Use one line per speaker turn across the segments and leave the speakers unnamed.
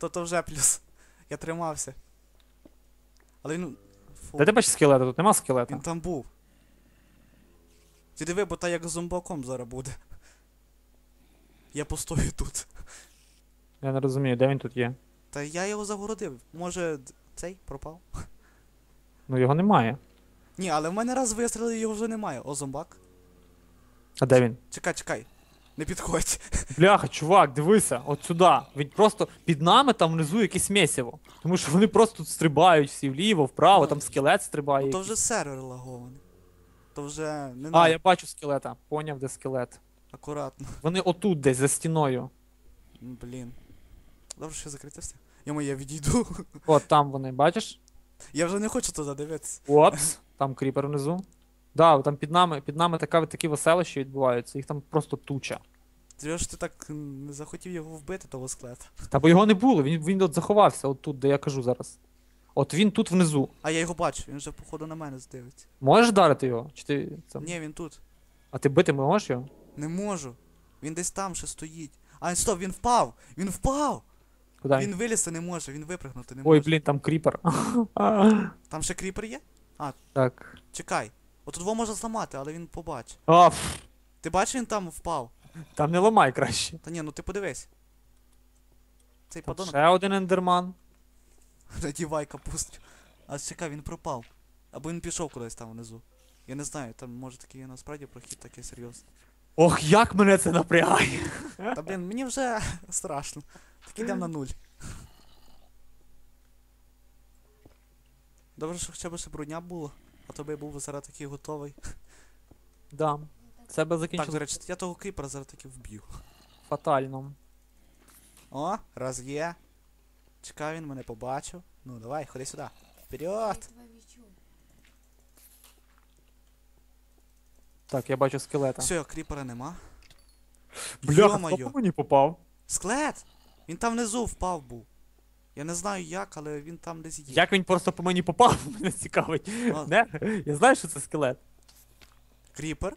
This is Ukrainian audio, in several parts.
То то вже плюс. Я тримався. Але він. Фу,
Де ти бачиш скелета? Тут нема скелета.
він там був. Ти диви, бо та як зомбаком зараз буде. Я постою тут.
Я не розумію, де він тут є.
Та я його загородив. Може, цей пропав?
Ну його немає.
Ні, але в мене раз вистрілили, його вже немає. О, зомбак.
А де він?
Чекай, чекай. Не підходь.
Бляха, чувак, дивися, от сюди. Він просто під нами там внизу якесь місиво. Тому що вони просто тут стрибають всі вліво, вправо, там скелет стрибає.
То
якийсь.
вже сервер лагований. То вже не
А, я бачу скелета. Поняв, де скелет.
Акуратно.
Вони отут десь за стіною.
М, Блін. Добре, що закрити все. Йому я відійду.
От там вони, бачиш?
Я вже не хочу туди дивитися.
От, там кріпер внизу. Да, там під нами, під нами така, такі веселища відбуваються, їх там просто туча.
Ти ж ти так не захотів його вбити, того склета.
Та бо його не було, він, він от заховався, от тут, де я кажу зараз. От він тут внизу.
А я його бачу, він вже походу на мене здивиться.
Можеш вдарити його? Чи ти це...
Ні, він тут.
А ти бити можеш його?
Не можу. Він десь там ще стоїть. А, стоп, він впав! Він впав!
Куди?
Він вилізти не може, він випрыгнути не
Ой,
може.
блін, там кріпер.
Там ще кріпер є? А.
так.
Чекай. Отут його можна зламати, але він побачить.
Пф,
Ти бачиш, він там впав.
там не ламай краще.
Та ні, ну ти подивись. Цей
Там
подонок
ще один ендерман.
надівай капусту. А чекай, він пропав. Або він пішов кудись там внизу. Я не знаю, там може такий насправді прохід такий серйозний.
Ох, як мене це напрягає.
Та блін, мені вже страшно. Так ідемо на нуль. Добре, що хоча б ще броня було, а то би я був зараз такий готовий.
Да. Це би
Так, до речі, я того кріпера зараз таки вб'ю.
фатально.
О, раз є. Чекай, він мене побачив. Ну, давай, ходи сюди. Вперед!
тебе відчув.
Так, я бачу скелета.
Все, кріпера нема.
Бляха, хто
Йо-моє.
мені попав?
Склет! Він там внизу впав був. Я не знаю як, але він там десь є.
Як він просто по мені попав, мене цікавить.
А.
Не? Я знаю, що це скелет.
Кріпер?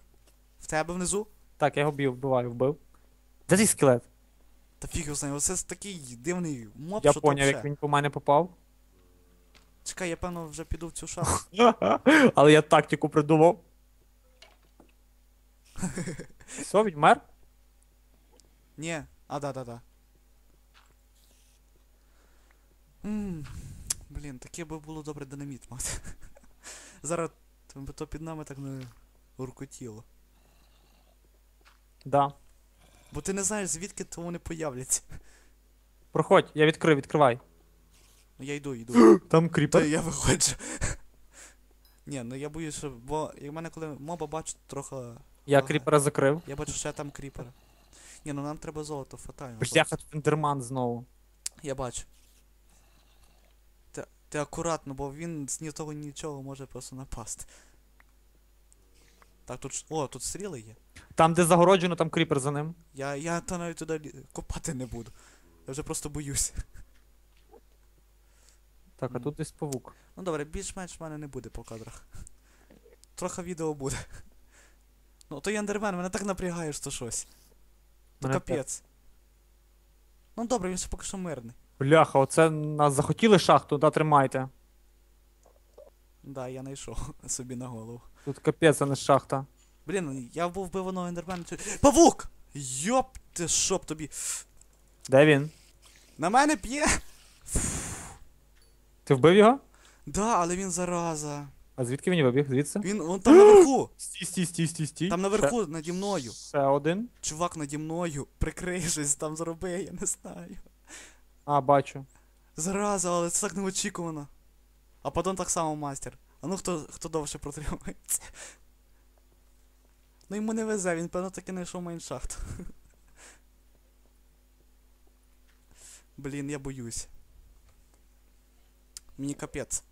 В тебе внизу?
Так, я його б'ю, вбиваю, вбив. Де цей скелет?
Та фіг його знає, оце такий дивний моб,
Я
що
поняв,
то
як він по мене попав.
Чекай, я певно вже піду в цю шахту.
Але я тактику придумав. Все, він мер?
Ні. А, да, да, да. Блін, таке би було добре динаміт мати. Зараз то під нами так не уркотіло.
Да.
Бо ти не знаєш, звідки то вони появляться.
Проходь, я відкрив, відкривай.
Ну я йду, йду.
Там кріпер.
я виходжу. Ні, ну я боюсь, що. Бо як мене коли моба бачу, трохи.
Я
Ага.
кріпера закрив.
Я бачу, що я там кріпера. Ні, ну нам треба золото, фатально.
Бляха, тут ендерман знову.
Я бачу. Ти, акуратно, бо він з ні того нічого може просто напасти. Так, тут. О, тут стріли є.
Там, де загороджено, там кріпер за ним.
Я, я то навіть туди лі- копати не буду. Я вже просто боюсь.
Так, а тут десь павук.
Ну добре, більш-менш в мене не буде по кадрах. Трохи відео буде. Ну, то ендермен, мене так напрягає, що щось. То
Мене
капець. Ну добре, він ще поки що мирний.
Бляха, оце нас захотіли шахту, да, тримайте.
Да, я знайшов собі на голову.
Тут капець, а не шахта.
Блін, я був вбив одного ендермена. чи- Павук! Йоп ти щоб тобі.
Де він?
На мене п'є!
Ти вбив його?
Да, але він зараза.
А звідки він вибіг? Звідси?
Він вон там наверху.
Стій, стій, стій, стій, стій.
Там наверху наді мною.
Ще один.
Чувак наді мною. Прикрий щось там зроби, я не знаю.
А, бачу.
Зараза, але це так неочікувано. А потім так само мастер. А ну хто, хто довше протримається. Ну йому не везе, він певно таки знайшов майншахт. Блін, я боюсь. Мені капець.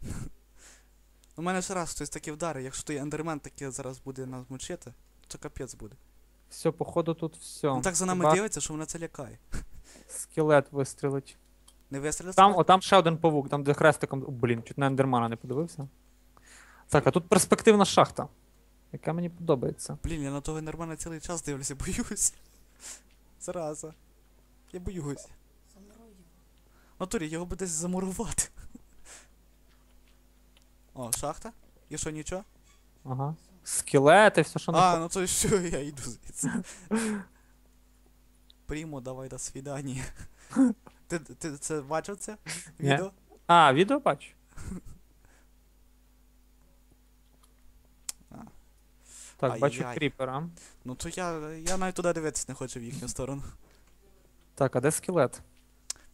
У мене ще раз хтось таки вдарить, якщо той ендермен таки зараз буде нас мучити, то капець буде.
Все, походу тут все.
Він так за нами
Хіба
дивиться, що мене це лякає.
Скелет вистрілить.
Не вистрілиться?
Там, о, там ще один павук, там де хрестиком. О, блін, чуть на ендермана не подивився. Так, а тут перспективна шахта. Яка мені подобається.
Блін, я на того ендермена цілий час дивлюся, боюсь. Зараза. Я боюсь. Натурі, його би десь замурувати. О, шахта? І що, нічого?
Ага. Скелети, все, що
А, ну то що, я йду звідси. Прімо, давай до свидання. Ти, ти це бачив це? Відео?
А, відео бачу.
А.
Так, бачу
Ай-яй.
кріпера.
Ну то я, я навіть туди дивитися не хочу в їхню сторону.
Так, а де скелет?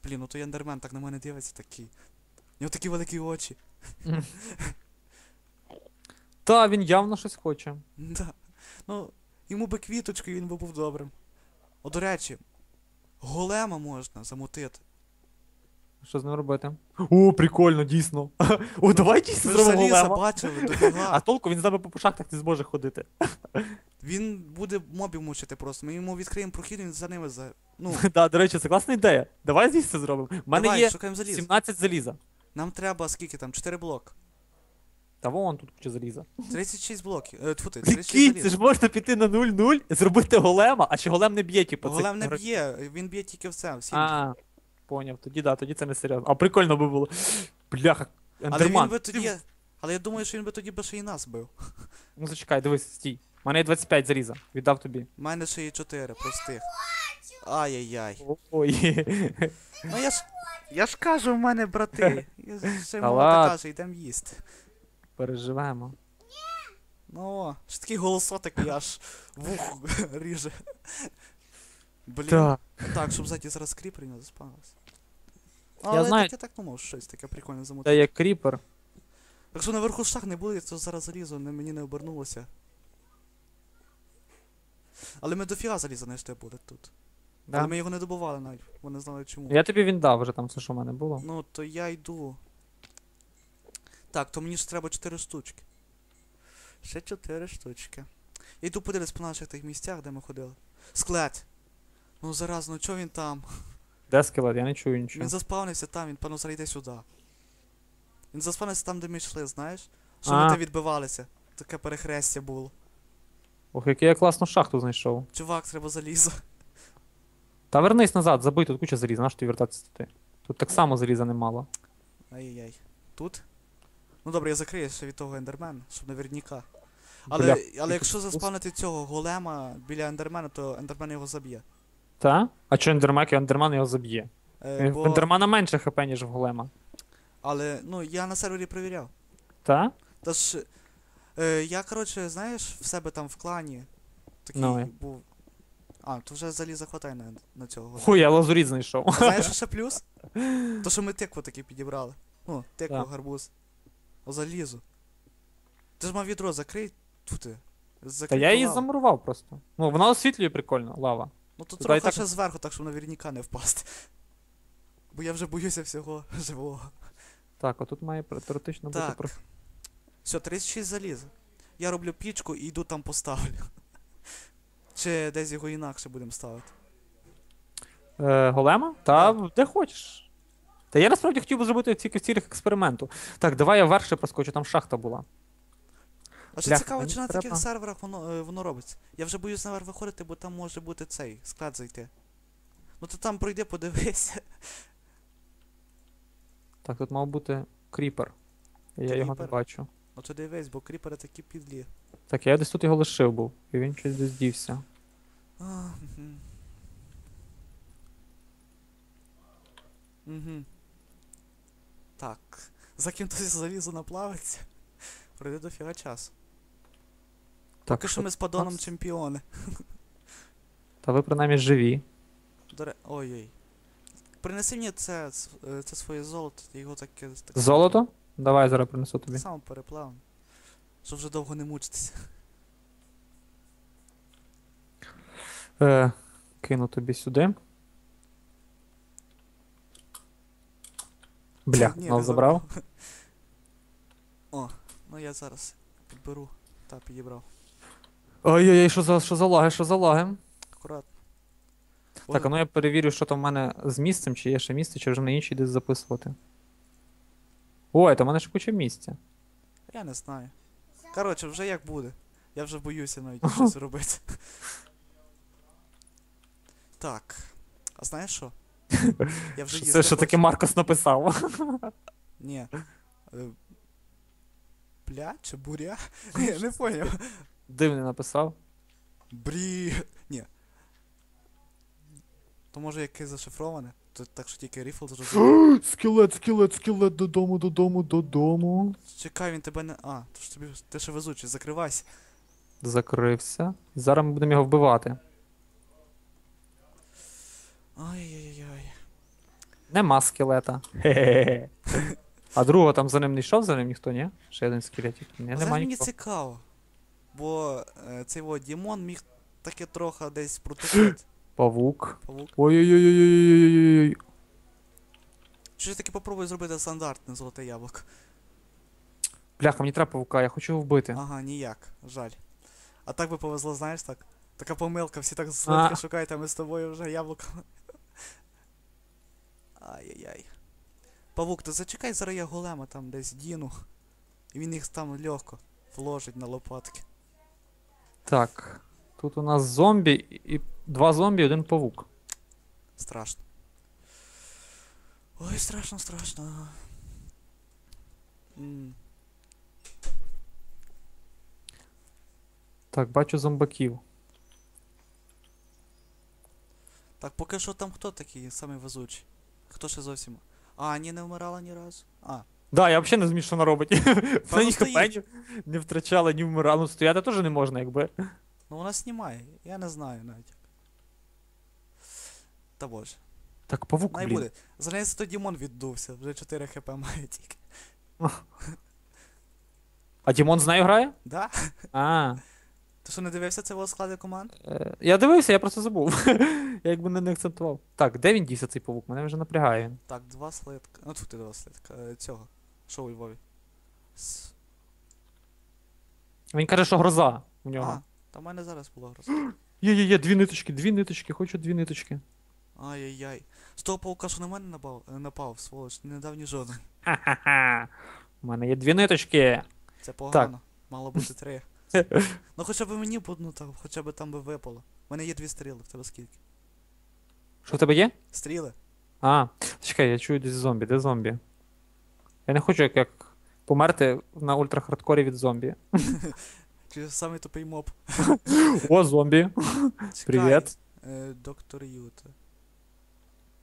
Блін, ну то ендермен так на мене дивиться такий. У нього такі великі очі.
Та, він явно щось хоче.
Да. Ну, йому би квіточку, і він би був добрим. О, до речі, голема можна замутити.
Що з ним робити? О, прикольно, дійсно. О, давай дійсно зробимо голема.
бачили,
А толку він з нами по шахтах не зможе ходити.
Він буде мобів мучити просто. Ми йому відкриємо прохід, він за ними за. Ну,
Да, до речі, це класна ідея. Давай дійсно зробимо. У мене
давай,
є
шукаємо заліз.
17 заліза.
Нам треба скільки там? 4 блок.
Та вон тут куча заліза.
36 блоків. Е, тьфу ти, 36
Прикинь, це
заліз.
ж можна піти на 0-0, зробити голема, а чи голем не б'є, типу, цих
Голем не б'є, він б'є тільки в це, всі.
А, поняв, тоді да, тоді це не серйозно. А прикольно би було. Бляха,
Але
ендерман.
він би тоді. Але я думаю, що він би тоді би ще і нас бив.
Ну зачекай, дивись, стій. У мене є 25 заліза. Віддав тобі.
У мене ще є 4 простих. Ай-яй-яй.
Ой.
Ну я ж. Я ж кажу, в мене брати. Я ж ще
Та
мама
ладно.
каже, йдемо їсти.
Переживемо.
Ну, о, ж такий голосотик, я аж вухо ріже. Блін.
Так.
Так, щоб ззаді зараз кріпер не заспавнився.
Я
Але
знаю-
так я так думав, щось таке прикольне
Це
замутити.
є кріпер.
Якщо наверху шах не буде, то зараз залізо не, мені не обернулося. Але ми дофіга заліза знайшли буде тут.
Да?
Але ми його не добували навіть, бо не знали чому.
Я тобі він дав вже там все, що в мене було.
Ну, то я йду. Так, то мені ж треба 4 штучки. Ще 4 штучки. Я йду подивитись по наших тих місцях, де ми ходили. Склет! Ну зараз, ну чого він там?
Де скелет? Я не чую нічого.
Він заспавнився там, він певно зараз йде сюди. Він заспавнився там, де ми йшли, знаєш? Що
А.
ми там відбивалися. Таке перехрестя було.
Ох, який я класну шахту знайшов.
Чувак, треба залізо.
Та вернись назад, забий, тут куча заліза, наш тобі вертатися туди. Тут так само заліза немало.
Ай-яй-яй. Тут? Ну добре, я закрию ще від того ендермена, щоб наверняка. Але,
Бля,
але якщо заспавнити цього голема біля ендермена, то ендермен його заб'є.
Та? А що ендермек, ендерман його заб'є.
Е, бо...
В ендермана менше хп, ніж в голема.
Але, ну, я на сервері перевіряв.
Та?
Тож, е, я, коротше, знаєш, в себе там в клані такий
Ну,
був. А, то вже заліза хватає на, на цього. голема.
Хуй, я лазуріт знайшов.
Знаєш, що ще плюс? То, що ми тикву таки підібрали. Ну, тикву, гарбуз. О, залізу. Ти ж мав відро закрий. Тьфу ти.
Та я її замурував просто. Ну, вона освітлює прикольно, лава.
Ну то трохи
так-
ще зверху, так щоб наверняка не впасти. Бо я вже боюся всього живого.
Так, отут має теоретично бути
Так.
про.
Все, 36 заліза. Я роблю пічку і йду там поставлю. Чи десь його інакше будемо ставити.
Е, голема? Та де хочеш. Та я насправді хотів би зробити тільки в цілях експерименту. Так, давай я вверх ще проскочу, там шахта була.
А що
Бляха,
цікаво,
мені
чи на
треба-
таких серверах воно, е, воно робиться? Я вже боюсь наверх виходити, бо там може бути цей склад зайти. Ну ти там пройди, подивися.
Так, тут мав бути кріпер. Я його не
Кріпер?
бачу.
Ну ти дивись, бо кріпери такі підлі.
Так, я десь тут його лишив був, і він щось десь дівся.
А, мгм. Мгм. Так. За ким хтось залізо наплавиться. Пройде дофіга часу.
Так,
Поки що ми з падоном
нас?
чемпіони.
Та ви принаймні живі.
До. Ой-ой. Принеси мені це, е, це своє золото, його таке. так
Золото? Давай зараз принесу тобі.
само переплавим. Щоб вже довго не мучитися.
Е, кину тобі сюди. Бля,
Ні,
нас
не
забрав.
О, ну я зараз підберу. Та, підібрав.
Ой-ой-ой, що за, що за лаги, що за лаги?
Акуратно.
Так, а ну я перевірю, що там в мене з місцем, чи є ще місце, чи вже на іншій десь записувати. Ой, та в мене ще куча місця.
Я не знаю. Коротше, вже як буде. Я вже боюся навіть щось робити. Так. А знаєш що? Я вже
Це що таке. Маркос написав?
Ні. Е, Бля чи буря? Я не поняв.
Дивний написав.
Брі. Ні. То може якесь зашифроване? То, так що тільки ріфл зрозумів.
скелет, скелет, скелет, додому, додому, додому.
Чекай, він тебе не. А, то ж тобі ти ще везучий, закривайся.
Закрився. Зараз ми будемо його вбивати.
Ай-яй-яй.
Нема скелета. Хе-хе-хе. А другого там за ним не йшов, за ним ніхто, ні? Ще один скелетик. Ні, нема
мені
нікого.
цікаво. Бо е, цей от Дімон міг таке трохи десь протушити.
Павук.
Павук.
Ой-ой-ой-ой-ой-ой-ой.
Чи ж таки попробуй зробити стандартне золоте яблуко?
Бляха, мені треба павука, я хочу його вбити.
Ага, ніяк, жаль. А так би повезло, знаєш так? Така помилка, всі так
А.
шукають, а ми з тобою вже яблуко. Ай-яй-яй. Павук, ти зачекай, зараз я голема там десь діну. І він їх там легко вложить на лопатки.
Так. Тут у нас зомбі і два зомбі, і один павук.
Страшно. Ой, страшно, страшно. М,
Так, бачу зомбаків.
Так, поки що там хто такий самий везучий? Хто ще зовсім. А, ні, не вмирала ні разу. А,
Да, я взагалі не зміг, що вона робить. Вона ні
стоїть.
хп не втрачала, ні вмирала. Ну стояти теж не можна, якби.
ну вона знімає. Я не знаю навіть. Та боже.
Так, павук,
Най
блін.
буде. За неї то Дімон віддувся, вже 4 хп має тільки.
А Дімон з нею грає?
Да?
А.
Ти що не дивився цього складу команд?
Е, Я дивився, я просто забув. я якби не, не акцентував. Так, де він дівся цей павук? Мене вже напрягає.
Так, два слитка. Ну тут ти два слитка. Е, Цього. Що у Львові? С...
Він каже, що гроза у нього.
А, та в мене зараз була гроза.
Є, є, є, дві ниточки, дві ниточки, хочу дві ниточки.
Ай-яй-яй. З того паука, що на мене напав, е, напав сволоч, не дав ні жоден.
Ха-ха-ха. У мене є дві ниточки.
Це погано. Мало бути три. ну хоча б мені б одну там, хоча б там би випало. У мене є дві стріли, в тебе скільки?
Що в тебе є?
Стріли?
А, чекай, я чую десь зомбі. Де зомбі? Я не хочу як, як померти на ультрахардкорі від зомбі.
Чи самий тупий моб?
О, зомбі.
Чекай.
Привіт.
Е, доктор Юта.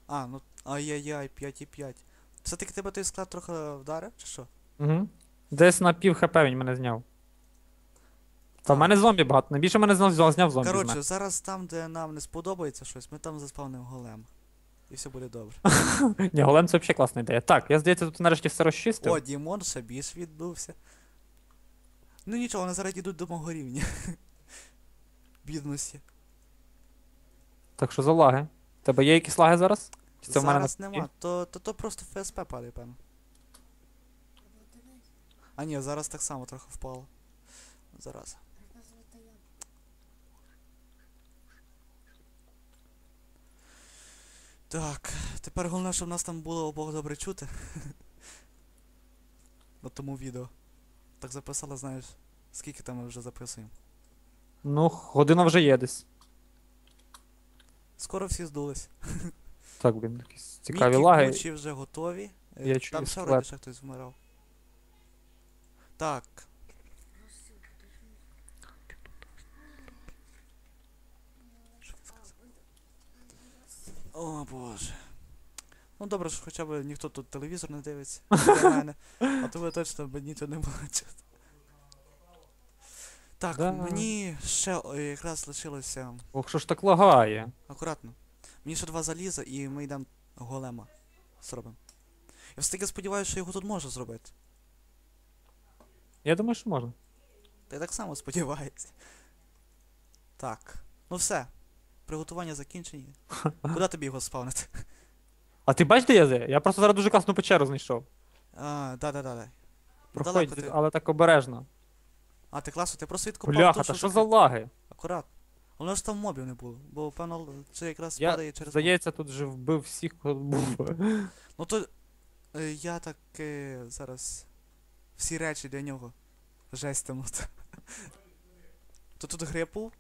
А, ну ай-яй-яй, 5,5. Все-таки тебе той склад трохи вдарив, чи що?
Угу. Десь на пів хп він мене зняв. Та в мене зомбі багато. Найбільше мене зняв, зняв зомбі. з
Коротше, зараз там, де нам не сподобається щось, ми там заспавнимо голем. І все буде добре.
Ні, голем це взагалі класна ідея. Так, я здається, тут нарешті все розчистив.
О, Дімон ще більш відбувся. Ну нічого, вони зараз йдуть до мого рівня. Бідності.
Так що за лаги? В Тебе є якісь лаги зараз? Чи це в мене
зараз нема. То, то, то просто ФСП падає, певно. А ні, зараз так само трохи впало. Зараз. Так, тепер головне, щоб нас там було обох добре чути. На тому відео. Так записала, знаєш, скільки там ми вже записуємо.
Ну, година вже є десь.
Скоро всі здулись.
Так, блін, якісь цікаві
Мікі
лаги.
Кучі вже готові. Е,
Я
Там ще
склад.
вроді ще хтось вмирав. Так. Що він сказав? О боже. Ну добре, що хоча б ніхто тут телевізор не дивиться. Для мене. А то ви точно б нічого не бачите. Так,
Да.
мені ще якраз лишилося.
Ох, що ж так лагає?
Акуратно. Мені ще два заліза і ми йдемо голема зробимо. Я все-таки сподіваюся, що його тут можна зробити.
Я думаю, що можна.
Та я так само сподіваюся. Так. Ну все. Приготування закінчені. Куди тобі його спавнити?
А ти бачиш, де я де? Я просто зараз дуже класну печеру знайшов.
А, да-да-да.
Проходь,
Далеко ти.
але так обережно.
А, ти класно, ти просто відкопав
Бляха, та
що
за лаги?
Акуратно. Головне, що там мобів не було, бо певно це якраз
Я,
падає через. моб.
здається, тут же вбив всіх, хто був.
Ну то е, я так е, зараз всі речі для нього жестимо. То тут гриб був?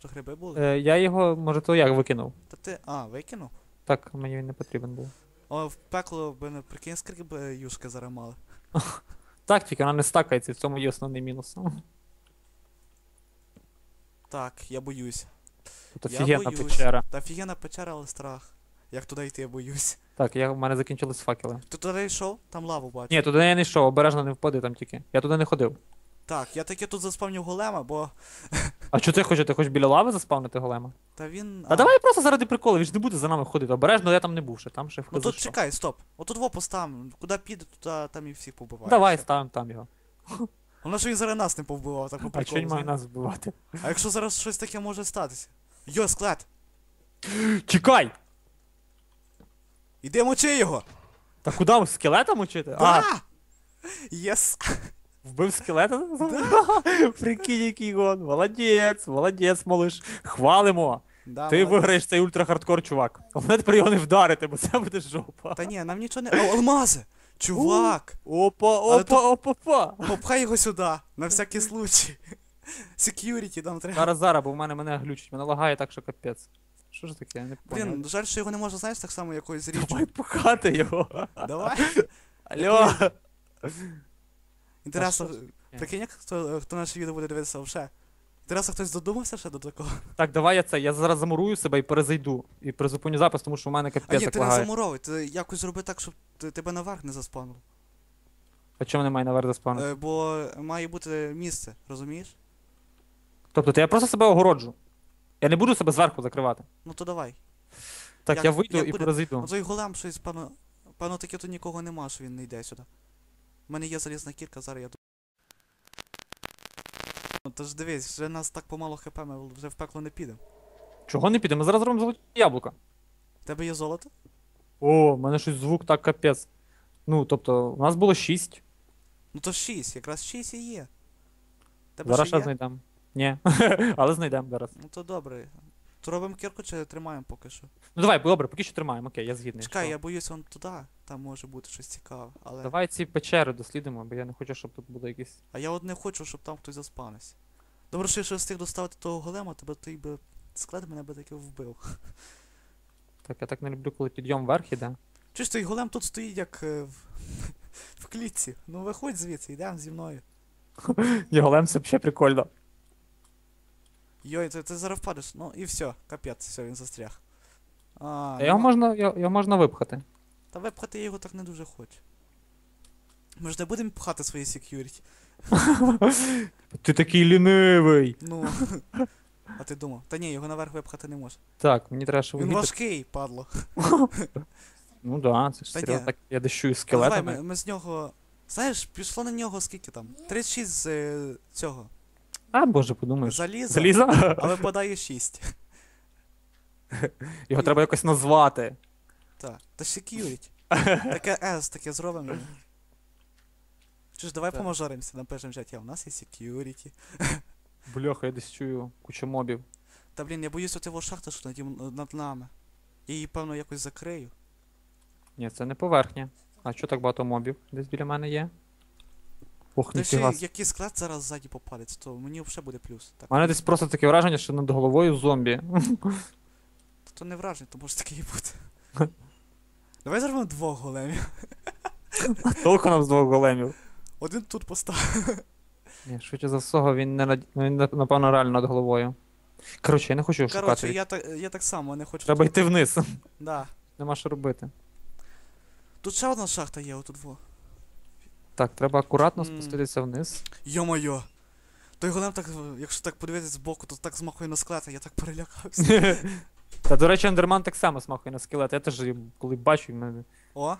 То гриби були?
Е, я його, може, то як викинув.
Та ти. А, викинув?
Так, мені він не потрібен був.
О, в пекло би не прикинь, скільки б юшки зараз мали.
Так, тільки вона не стакається, в цьому є основний мінус.
Так, я боюсь.
Тут
Я
офігенна
боюсь.
печера.
Та офігенна печера, але страх. Як туди йти, я боюсь.
Так, я, в мене закінчились факели.
Ти туди йшов? Там лаву бачу.
Ні, туди я не йшов, обережно не впади там тільки. Я туди не ходив.
Так, я таки тут заспавнив голема, бо.
А що ти хочеш? Ти хочеш біля лави заспавнити голема?
Та він.
А, давай просто заради приколу, він ж не буде за нами ходити. Обережно, я там не був ще, там ще
Ну
хтось.
тут чекай, стоп. Отут во поставимо. Куди піде, туди там і всіх побиває.
Давай ставимо там його.
Воно ж він зараз нас не повбивав, так по
А
приколу.
чого він має
знаєш.
нас вбивати?
А якщо зараз щось таке може статися? Йо, склад!
Чекай!
Іди мочи його!
Та куди скелета мучити? А,
Да! Єс!
Вбив скелета? Прикинь, який гон. Молодець, молодець, малиш. Хвалимо.
Да,
Ти
молодець.
виграєш цей ультрахардкор, чувак. Головне тепер його не вдарити, бо це буде жопа.
Та ні, нам нічого не. О, алмази! Чувак!
Опа,
Але
опа, опа, опа.
Попхай його сюди, на всякий случай. Security нам треба.
Зараз, зараз, бо в мене мене глючить, мене лагає так, що капець. Що ж таке, я не понял.
Блін, жаль, що його не можна, знаєш, так само якоюсь річчю.
Давай пхати його.
Давай.
Алло.
Інтересно,
що
прикинь, як хто, хто наше відео буде дивитися вже. Інтересно, хтось додумався ще до такого?
Так, давай я це, я зараз замурую себе і перезайду. І призупиню запис, тому що в мене
А
капець
ні,
як
ти не
лагає.
замуровуй, ти якось зроби так, щоб ти- тебе наверх не заспавнило.
А чому немає наверх заспавнити?
Е, бо має бути місце, розумієш?
Тобто, то я просто себе огороджу. Я не буду себе зверху закривати.
Ну то давай.
Так,
Як-
я вийду
як
і
буде?
перезайду.
Ну той голем щось, певно, певно таки тут нікого нема, що він не йде сюди. У мене є залізна кірка, зараз я тут. Ну тож дивись, вже нас так помало хп, ми вже в пекло не підемо.
Чого не піде? Ми зараз зробимо золоті яблука.
В тебе є золото?
О, в мене щось звук так капець. Ну, тобто, у нас було 6.
Ну то 6, якраз 6 і є. Тебе
Зараз
ще
знайдемо. Ні. Але знайдемо зараз.
Ну то добре. То робимо кірку чи тримаємо поки що?
Ну давай, добре, поки що тримаємо, окей, я згідний.
Чекай,
що-
я боюсь вон туди, там може бути щось цікаве. Але...
Давай ці печери дослідимо, бо я не хочу, щоб тут було якісь.
А я от не хочу, щоб там хтось заспанився. Добре, що я ще встиг доставити того голема, тебе той би склад мене би таки вбив.
Так, я так не люблю, коли підйом вверх іде.
Чуєш, той голем тут стоїть як е, в... в клітці. Ну виходь звідси, йдемо зі мною.
Його це взагалі прикольно.
Йой, ти, ти зараз впадеш. Ну і все, капець, все, він застряг. А,
А
ну,
його можна, його, його можна випхати.
Та випхати я його так не дуже хочу. Ми ж не будемо пхати свої security.
Ти такий лінивий.
Ну. А ти думав? Та ні, його наверх випхати не можна.
Так, мені треба, щоб
Він
вітер-
важкий, падло.
Ну да, це ж
Та
серіал
ні.
так я дещую
Та Давай,
скелетами.
ми, ми з нього. Знаєш, пішло на нього скільки там? 36 з е, цього.
А, боже, подумаєш.
Заліза,
Заліза?
а випадає 6.
Його треба якось назвати.
Так. Та security. Таке S, таке зробимо. Чи ж давай
Так.
помажоримося, напишемо в чаті, а у нас є security.
Бляха, я десь чую кучу мобів.
Та блін, я боюсь оцього шахта, що над, їм- над нами. Я її, певно, якось закрию.
Ні, це не поверхня. А що так багато мобів десь біля мене є? Ох,
Та ще
ніфіга.
який склад зараз ззаді попадеться, то мені взагалі буде плюс. Так.
У мене десь просто таке враження, що над головою зомбі.
То не враження, то може таке і бути. Давай зробимо двох големів.
Толку нам з двох големів.
Один тут постав.
Ні, швидше за всього, він не над... він напевно реально над головою. Коротше, я не хочу
Коротше,
шукати.
я так, я так само не хочу.
Треба йти вниз.
Да.
Нема що робити.
Тут ще одна шахта є, отут во.
Так, треба акуратно спуститися вниз.
Йо-моє. Той голем так, якщо так подивитися збоку, то так змахує на склад, я так перелякався.
Та, до речі, ендерман так само смахує на скелет. Я теж коли бачу, в мене.
О,